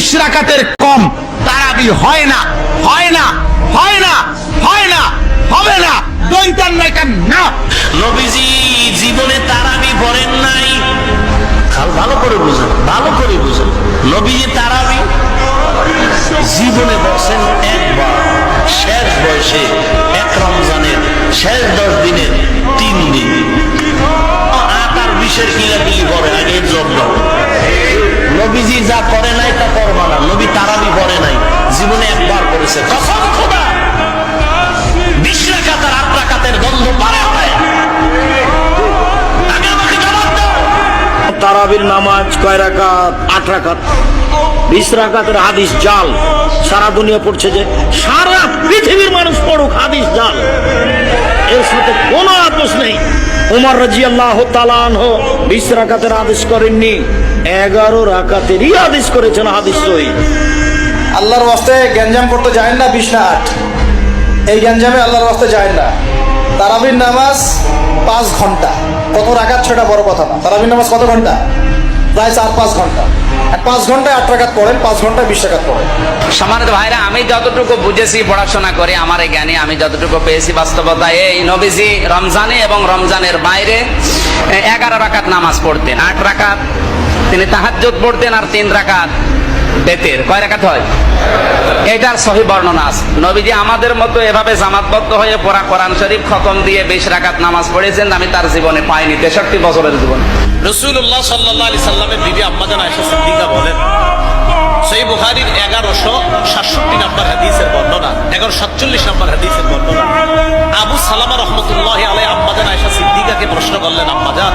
বিশ রাকাতের কম তারাবি হয় না হয় না হয় না হয় না, হবে না। দৈতান না। নবীজি জীবনে তারাবি পড়েন নাই। ভালো করে বুঝেন, ভালো করে বুঝেন। নবীজি তারাবি জীবনে বসেন একবার। শেষ বয়সে, এক রমজানের শেষ যা করে নাই তা করবা না। নবী তারাবি করে নাই। জীবনে একবার করেছে। কসম খোদা দ্বন্দ্ব পারে দাও। তারাবির নামাজ কয় রাকাত? আট রাকাত। বিশ রাকাতের হাদিস জাল। সারা দুনিয়া পড়ছে যে সারা পৃথিবীর মানুষ পড়ুক হাদিস জাল। এর সাথে কোনো আপোষ নেই। উমার রাজি আল্লাহ তালান বিশ রাকাতের আদেশ করেননি, এগারো রাকাতেরই আদেশ করেছেন হাদিস আল্লাহর ওয়াস্তে গ্যাঞ্জাম করতে যায় না বিশ না আট। এই গ্যাঞ্জামে আল্লাহর ওয়াস্তে যায় না। তারাবির নামাজ পাঁচ ঘণ্টা। কত রাকাত সেটা বড় কথা না। তারাবির নামাজ কত ঘণ্টা? প্রায় চার পাঁচ ঘণ্টা। পাঁচ ঘন্টায় আট রাকাত পড়েন, পাঁচ ঘন্টায় বিশ রাকাত পড়েন। সম্মানিত ভাইরা, আমি যতটুকু বুঝেছি পড়াশোনা করে, আমার এই জ্ঞানে, আমি যতটুকু পেয়েছি বাস্তবতা, এই নবীজি রমজানে এবং রমজানের বাইরে এগারো রাকাত নামাজ পড়তেন। আট রাকাত তিনি তাহাজ্জুদ পড়তেন আর তিন রাকাত বেতের। কয় রাকাত হয়? এটার সহি বর্ণনা আছে। নবীজি আমাদের মতো এভাবে জামাতবদ্ধ হয়ে পড়া কোরআন শরীফ খতম দিয়ে বিশ রাকাত নামাজ পড়েছেন, আমি তার জীবনে পাইনি, তেষট্টি বছরের জীবনে। রসুল্লাহ সাল্লাহ আলি সাল্লামের বিবি আম্মাজান আয়সা সিদ্দিকা বলেন সেই বুখারির এগারোশো সাতষট্টি নম্বর হাদিসের বর্ণনা এগারো সাতচল্লিশ নম্বর হাদিসের বর্ণনা। আবু সালামা রহমতুল্লাহ আলাই আম্মাজান আয়সা সিদ্দিকাকে প্রশ্ন করলেন আম্মাজান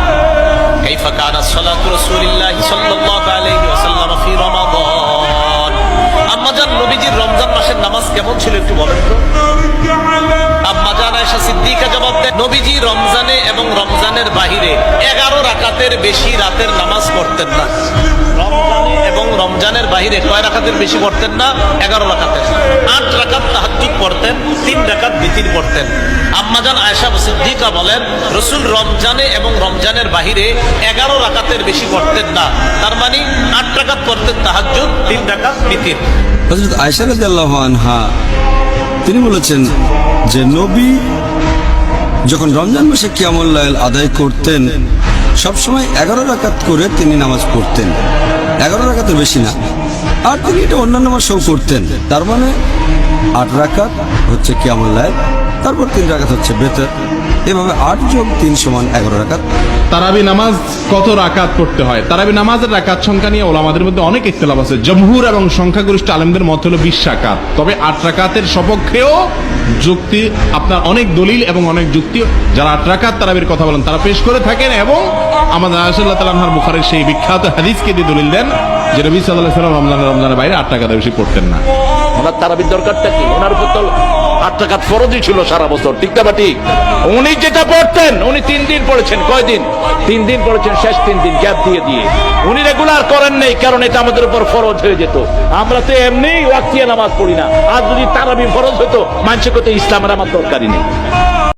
কাইফা কানা সালাতু রাসূলিল্লাহি সাল্লাল্লাহু আলাইহি ওয়াসাল্লাম ফি রমাদান। আম্মাজান নবীজির রমজান মাসের নামাজ কেমন ছিল একটু বলেন তো? আম্মাজান আয়েশা সিদ্দিকা জবাব দেন, নবীজি রমজানে এবং রমজানের বাহিরে এগারো রাকাতের বেশি রাতের নামাজ পড়তেন না। রমজানের বাহিরে কয় রাকাতের বেশি পড়তেন না? এগারো রাকাতের। আট রাকাত তাহাজ্জুদ পড়তেন, তিন রাকাত বিতির পড়তেন। আম্মাজান আয়েশা সিদ্দিকা বলেন, রসুল রমজানে এবং রমজানের বাহিরে এগারো রাকাতের বেশি পড়তেন না। তার মানে আট রাকাত পড়তেন তাহাজ্জুদ, তিন রাকাত বিতির। আয়সা রাদিয়াল্লাহু আনহা, তিনি বলেছেন যে নবী যখন রমজান মাসে কিয়ামুল লাইল আদায় করতেন, সবসময় এগারো রাকাত করে তিনি নামাজ পড়তেন। এগারো রাখাতের বেশি না। আর তিনি এটা অন্যান্য মাসেও করতেন। তার মানে আট রাখাত হচ্ছে কেমন লাইফ তারপর তিন রাখাত হচ্ছে বেতর। এভাবে আট যোগ তিন সমান এগারো রাকাত। তারাবি নামাজ কত রাকাত পড়তে হয়? তারাবি নামাজের রাকাত সংখ্যা নিয়ে ওলামাদের মধ্যে অনেক ইখতলাফ আছে। জমহুর এবং সংখ্যাগরিষ্ঠ আলেমদের মত হলো বিশ রাকাত। তবে আট রাকাতের সপক্ষেও যুক্তি আপনার অনেক দলিল এবং অনেক যুক্তি। যারা আট রাকাত তারাবির কথা বলেন, তারা পেশ করে থাকেন এবং আমাদের আসাল্লাহ তালাহার বুখারের সেই বিখ্যাত হাদিসকে দিয়ে দলিল দেন যে রবি সাল্লাহ সাল্লাম রমজান রমজানের বাইরে আট টাকা বেশি পড়তেন না। ওনার তারাবির দরকারটা কি? ওনার উপর তো আট ফরজই ছিল সারা বছর। ঠিক না ঠিক? উনি যেটা পড়তেন, উনি তিন দিন পড়েছেন। কয়দিন তিন দিন পড়েছেন, শেষ তিন দিন, গ্যাপ দিয়ে দিয়ে। উনি রেগুলার করেন নেই, কারণ এটা আমাদের উপর ফরজ হয়ে যেত। আমরা তো এমনি ওয়াক্তিয়া নামাজ পড়ি না। আর যদি তারাবি ফরজ হতো, মানুষের কথা ইসলামের আমার দরকারই নেই।